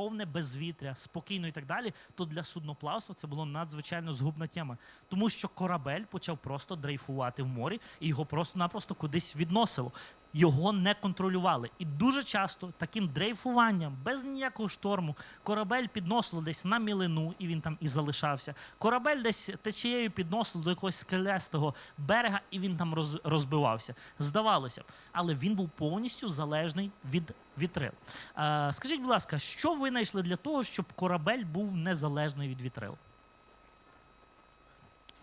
повне безвітря, спокійно і так далі, то для судноплавства це було надзвичайно згубна тема. Тому що корабель почав просто дрейфувати в морі і його просто-напросто кудись відносило. Його не контролювали. І дуже часто таким дрейфуванням, без ніякого шторму, корабель підносило десь на мілину, і він там і залишався. Корабель десь течією підносило до якогось скелястого берега, і він там розбивався. Здавалося б, але він був повністю залежний від вітрил. Е, скажіть, будь ласка, що ви знайшли для того, щоб корабель був незалежний від вітрил?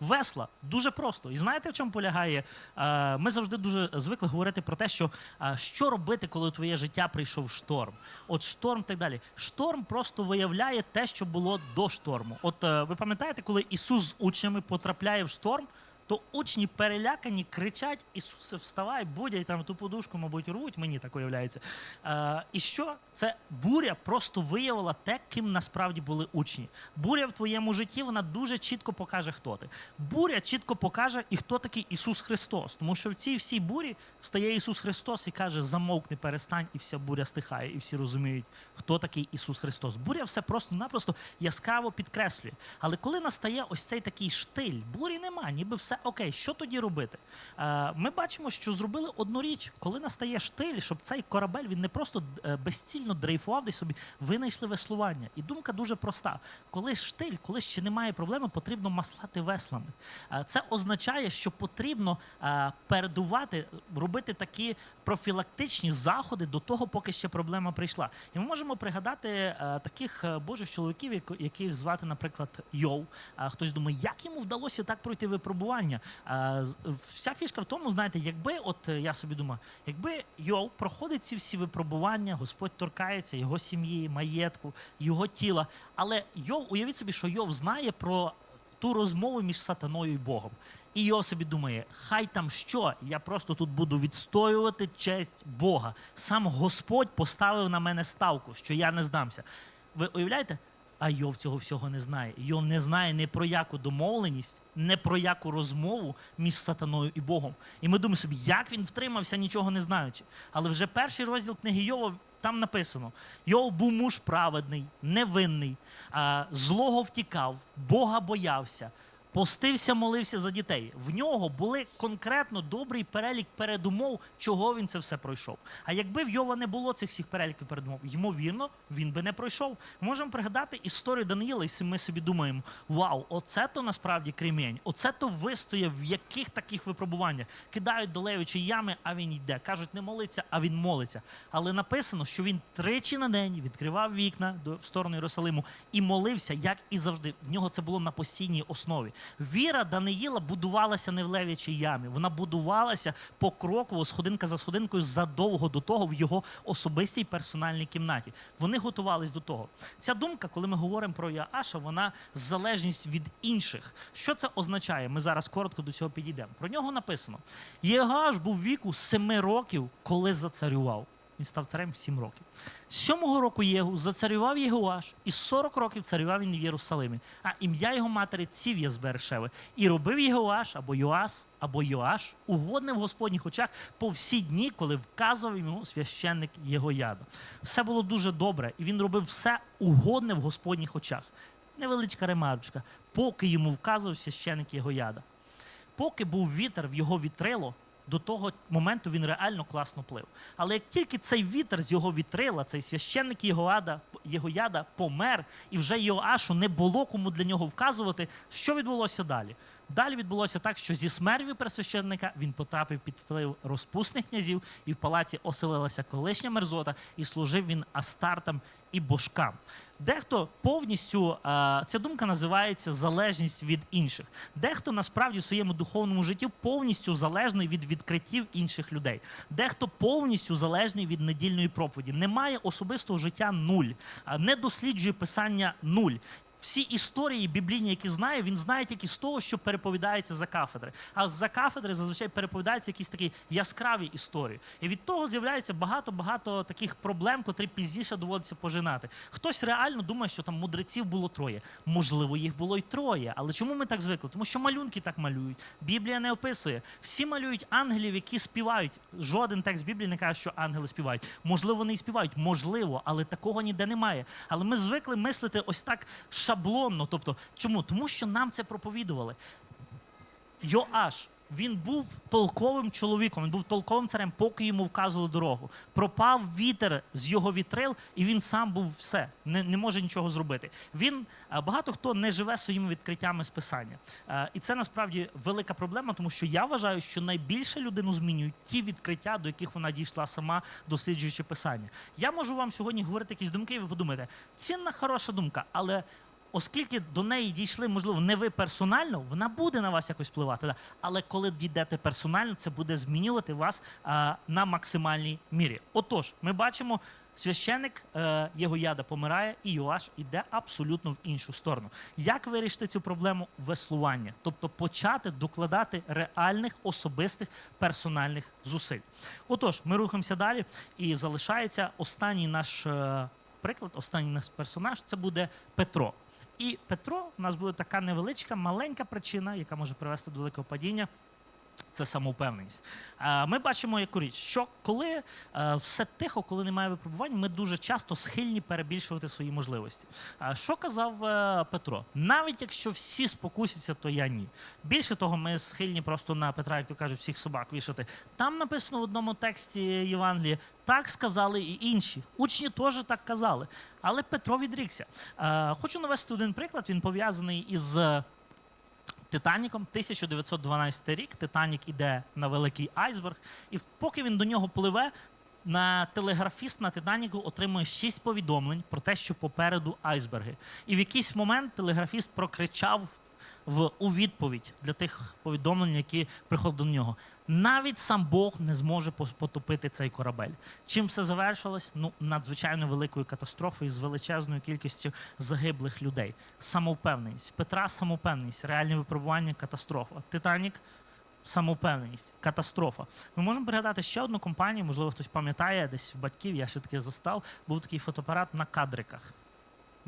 Весла дуже просто. І знаєте, в чому полягає? Е, Ми завжди дуже звикли говорити про те, що е, що робити, коли у твоє життя прийшов шторм. От шторм так далі. Шторм просто виявляє те, що було до шторму. От е, ви пам'ятаєте, коли Ісус з учнями потрапляє в шторм, то учні перелякані, кричать: Ісусе, вставай, будять там ту подушку, мабуть, рвуть, мені так уявляється. Е, і що? Це буря просто виявила те, ким насправді були учні. Буря в твоєму житті вона дуже чітко покаже, хто ти. Буря чітко покаже, і хто такий Ісус Христос. Тому що в цій всій бурі встає Ісус Христос і каже: замовкни, перестань, і вся буря стихає, і всі розуміють, хто такий Ісус Христос. Буря все просто-напросто яскраво підкреслює. Але коли настає ось цей такий штиль, бурі нема, ніби все окей. Що тоді робити? Е, Ми бачимо, що зробили одну річ, коли настає штиль, щоб цей корабель він не просто е, безцільно дрейфував десь собі, винайшли веслування. І думка дуже проста: коли штиль, коли ще немає проблеми, потрібно маслати веслами. Е, Це означає, що потрібно передувати, робити такі профілактичні заходи до того, поки ще проблема прийшла. І ми можемо пригадати таких божих чоловіків, яких звати, наприклад, Йов. Хтось думає, як йому вдалося так пройти випробування. З- Вся фішка в тому, знаєте, якби, от е, я собі думаю, якби Йов проходить ці всі випробування, Господь торкається його сім'ї, маєтку, його тіла. Але Йов, уявіть собі, що Йов знає про ту розмову між сатаною і Богом. І Йов собі думає, хай там що, я просто тут буду відстоювати честь Бога. Сам Господь поставив на мене ставку, що я не здамся. Ви уявляєте? А Йов цього всього не знає. Йов не знає ні про яку домовленість, не про яку розмову між сатаною і Богом. І ми думаємо собі, як він втримався, нічого не знаючи. Але вже перший розділ книги Йова там написано: Йов був муж праведний, невинний, злого втікав, Бога боявся. Постився, молився за дітей. В нього були конкретно добрий перелік передумов, чого він це все пройшов. А якби в Йова не було цих всіх переліків передумов, ймовірно, він би не пройшов. Можемо пригадати історію Даниїла, і ми собі думаємо: вау, оце то насправді кремінь, оце то вистояв в яких таких випробуваннях. Кидають до левичі ями, а він йде. Кажуть, не молиться, а він молиться. Але написано, що він тричі на день відкривав вікна в сторону Єрусалиму і молився, як і завжди. В нього це було на постійній основі. Віра Даниїла будувалася не в левячій ямі, вона будувалася покроково, сходинка за сходинкою, задовго до того в його особистій персональній кімнаті. Вони готувались до того. Ця думка, коли ми говоримо про Яаша, вона залежність від інших. Що це означає? Ми зараз коротко до цього підійдемо. Про нього написано: Єгаш був віку семи років, коли зацарював. Він став царем в сім років. З сьомого року Єгу зацарював Єгуаш, і 40 років царював він в Єрусалимі. А ім'я його матері Ців'я з Бершеви. І робив Єгуаш або Йоас, або Йоаш угодним в Господніх очах по всі дні, коли вказував йому священник Єгояда. Все було дуже добре, і він робив все угодне в Господніх очах. Невеличка ремарочка, поки йому вказував священник Єгояда. Поки був вітер в його вітрило, до того моменту він реально класно плив. Але як тільки цей вітер з його вітрила, цей священник Єгояда, Єгояда помер, і вже Йоашу не було кому для нього вказувати, що відбулося далі. Далі відбулося так, що зі смертю пересвященника він потрапив під вплив розпусних князів, і в палаці оселилася колишня мерзота, і служив він астартам і божкам. Дехто повністю ця думка називається залежність від інших. Дехто насправді в своєму духовному житті повністю залежний від відкриттів інших людей. Дехто повністю залежний від недільної проповіді. Немає особистого життя нуль, не досліджує писання нуль. Всі історії біблійні, які знає, він знає тільки з того, що переповідається за кафедри. А за кафедри зазвичай переповідаються якісь такі яскраві історії. І від того з'являється багато-багато таких проблем, котрі пізніше доводиться пожинати. Хтось реально думає, що там мудреців було троє. Можливо, їх було й троє. Але чому ми так звикли? Тому що малюнки так малюють. Біблія не описує. Всі малюють ангелів, які співають. Жоден текст Біблії не каже, що ангели співають. Можливо, вони і співають, можливо, але такого ніде немає. Але ми звикли мислити ось так шаблонно. Тобто, чому? Тому що нам це проповідували. Йоаш, він був толковим чоловіком, він був толковим царем, поки йому вказували дорогу. Пропав вітер з його вітрил, і він сам був все, не, не може нічого зробити. Він багато хто не живе своїми відкриттями з писання. Е, І це насправді велика проблема, тому що я вважаю, що найбільше людину змінюють ті відкриття, до яких вона дійшла сама, досліджуючи писання. Я можу вам сьогодні говорити якісь думки, і ви подумаєте, цінна хороша думка, але оскільки до неї дійшли, можливо, не ви персонально, вона буде на вас якось впливати. Да. Але коли дійдете персонально, це буде змінювати вас а, на максимальній мірі. Отож, ми бачимо. Священик е, Єгояда помирає, і Йоаш іде абсолютно в іншу сторону. Як вирішити цю проблему веслування? Тобто почати докладати реальних особистих персональних зусиль. Отож, ми рухаємося далі, і залишається останній наш е, приклад, останній наш персонаж це буде Петро. І Петро у нас буде така невеличка, маленька причина, яка може привести до великого падіння. Це самовпевненість. Ми бачимо яку річ, що коли е, все тихо, коли немає випробувань, ми дуже часто схильні перебільшувати свої можливості. Що казав е, Петро? Навіть якщо всі спокусяться, то я ні. Більше того, ми схильні просто на Петра, як то кажуть, всіх собак вішати. Там написано в одному тексті Євангелії, так сказали і інші. Учні теж так казали. Але Петро відрікся. Хочу навести один приклад. Він пов'язаний із. Титаніком, 1912 рік. Титанік іде на великий айсберг, і поки він до нього пливе, на телеграфіст на Титаніку отримує шість повідомлень про те, що попереду айсберги. І в якийсь момент телеграфіст прокричав в у відповідь для тих повідомлень, які приходять до нього. Навіть сам Бог не зможе потопити цей корабель. Чим все завершилось? Ну, надзвичайно великою катастрофою з величезною кількістю загиблих людей. Самовпевненість. Петра самовпевненість, реальні випробування, катастрофа. Титанік самовпевненість, катастрофа. Ми можемо пригадати ще одну компанію, можливо, хтось пам'ятає, десь в батьків, я ще таки застав, був такий фотоапарат на кадриках.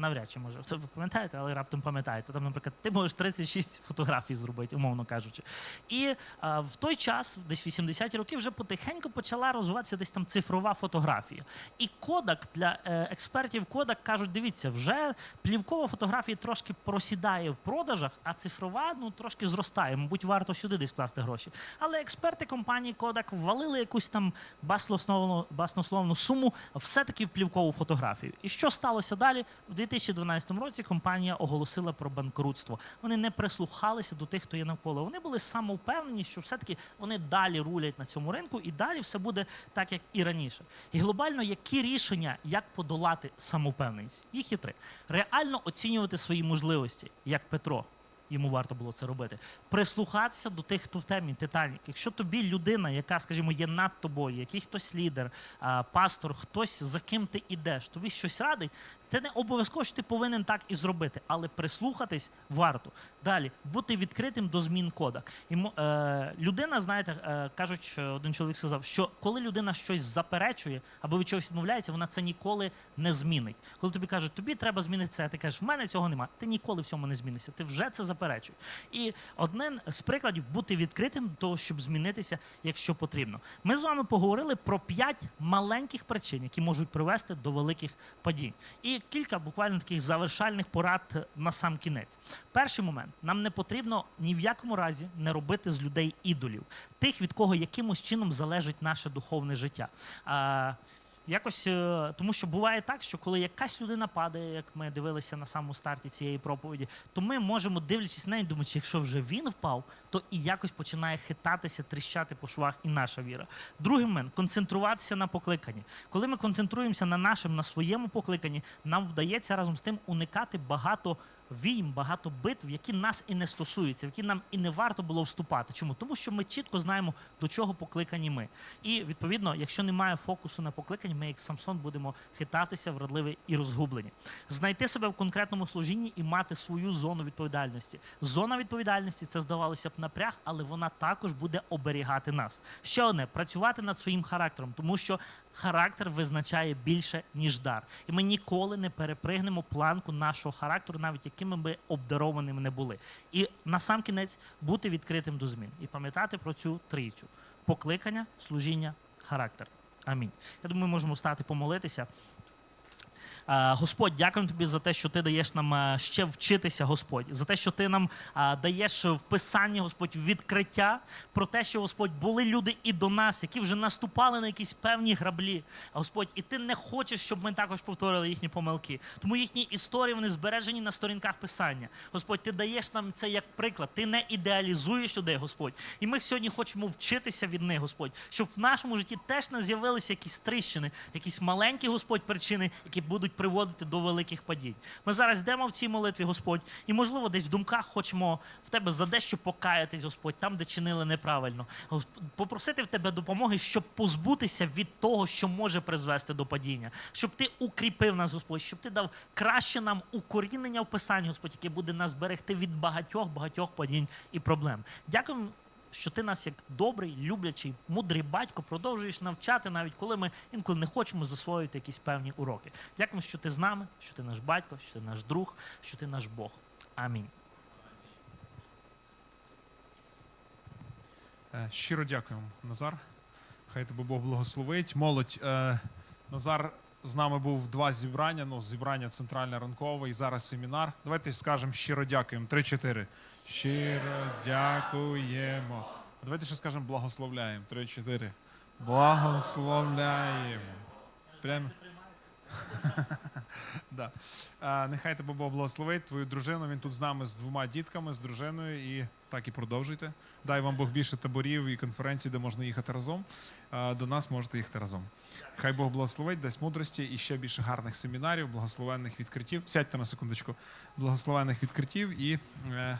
Навряд чи може. Це ви пам'ятаєте, але раптом пам'ятаєте. Там, наприклад, ти можеш 36 фотографій зробити, умовно кажучи. І а, в той час, десь 80-ті роки, вже потихеньку почала розвиватися десь там цифрова фотографія. І Кодак для е, експертів Кодак кажуть: дивіться, вже плівкова фотографія трошки просідає в продажах, а цифрова ну трошки зростає. Мабуть, варто сюди десь вкласти гроші. Але експерти компанії Kodak ввалили якусь там баснословну, баснословну суму все-таки в плівкову фотографію. І що сталося далі? У 2012 році компанія оголосила про банкрутство. Вони не прислухалися до тих, хто є навколо. Вони були самовпевнені, що все-таки вони далі рулять на цьому ринку, і далі все буде так, як і раніше. І глобально, які рішення, як подолати самовпевненість? Їх є три. Реально оцінювати свої можливості, як Петро. Йому варто було це робити. Прислухатися до тих, хто в темі Титанік. Якщо тобі людина, яка, скажімо, є над тобою, який хтось лідер, пастор, хтось за ким ти ідеш, тобі щось радить, це не обов'язково, що ти повинен так і зробити, але прислухатись варто. Далі бути відкритим до змін кода. І е, людина, знаєте, е, кажуть, один чоловік сказав, що коли людина щось заперечує або від чогось відмовляється, вона це ніколи не змінить. Коли тобі кажуть, тобі треба змінити це, ти кажеш, в мене цього немає. Ти ніколи в цьому не змінишся. Ти вже це заперечуєш. І один з прикладів бути відкритим до того, щоб змінитися, якщо потрібно. Ми з вами поговорили про п'ять маленьких причин, які можуть привести до великих падінь. І кілька буквально таких завершальних порад на сам кінець. Перший момент: нам не потрібно ні в якому разі не робити з людей ідолів, тих, від кого якимось чином залежить наше духовне життя. Якось е, тому, що буває так, що коли якась людина падає, як ми дивилися на самому старті цієї проповіді, то ми можемо, дивлячись на неї, думати, якщо вже він впав, то і якось починає хитатися, тріщати по швах і наша віра. Другий момент концентруватися на покликанні. Коли ми концентруємося на нашому, на своєму покликанні, нам вдається разом з тим уникати багато війм, багато битв, які нас і не стосуються, в які нам і не варто було вступати. Чому? Тому що ми чітко знаємо, до чого покликані ми. І відповідно, якщо немає фокусу на покликанні, ми, як Самсон, будемо хитатися, вродливі і розгублені. Знайти себе в конкретному служінні і мати свою зону відповідальності. Зона відповідальності це здавалося б напряг, але вона також буде оберігати нас. Ще одне працювати над своїм характером, тому що характер визначає більше ніж дар, і ми ніколи не перепригнемо планку нашого характеру, навіть якими би обдарованими не були. І насамкінець бути відкритим до змін і пам'ятати про цю трійцю: покликання, служіння, характер. Амінь. Я думаю, ми можемо стати помолитися. Е, Господь, дякуємо тобі за те, що ти даєш нам е, ще вчитися, Господь, за те, що ти нам е, даєш в писанні, Господь, відкриття про те, що Господь були люди і до нас, які вже наступали на якісь певні граблі. Господь, і ти не хочеш, щоб ми також повторили їхні помилки. Тому їхні історії вони збережені на сторінках писання. Господь, ти даєш нам це як приклад. Ти не ідеалізуєш людей, Господь. І ми сьогодні хочемо вчитися від них, Господь, щоб в нашому житті теж не з'явилися якісь тріщини, якісь маленькі, Господь, причини, які будуть приводити до великих падінь. Ми зараз йдемо в цій молитві, Господь, і, можливо, десь в думках хочемо в тебе за дещо покаятись, Господь, там, де чинили неправильно. Попросити в тебе допомоги, щоб позбутися від того, що може призвести до падіння, щоб ти укріпив нас, Господь, щоб ти дав краще нам укорінення в писанні, Господь, яке буде нас берегти від багатьох багатьох падінь і проблем. Дякуємо що ти нас як добрий, люблячий, мудрий батько продовжуєш навчати, навіть коли ми інколи не хочемо засвоювати якісь певні уроки. Дякуємо, що ти з нами, що ти наш батько, що ти наш друг, що ти наш Бог. Амінь. Е, Щиро дякуємо, Назар. Хай тебе Бог благословить. Молодь. е, Назар з нами був два зібрання. Ну, зібрання центральне ранкове і зараз семінар. Давайте скажемо щиро дякуємо. Три-чотири. Щиро дякуємо. А Давайте ще скажемо благословляємо. Три-чотири. Благословляємо. Прямо. Да. А, нехай тебе Бог благословить, твою дружину. Він тут з нами з двома дітками, з дружиною, і так і продовжуйте. Дай вам Бог більше таборів і конференцій, де можна їхати разом. А, до нас можете їхати разом. Хай Бог благословить, дасть мудрості і ще більше гарних семінарів, благословенних відкриттів. Сядьте на секундочку, благословенних відкриттів і е,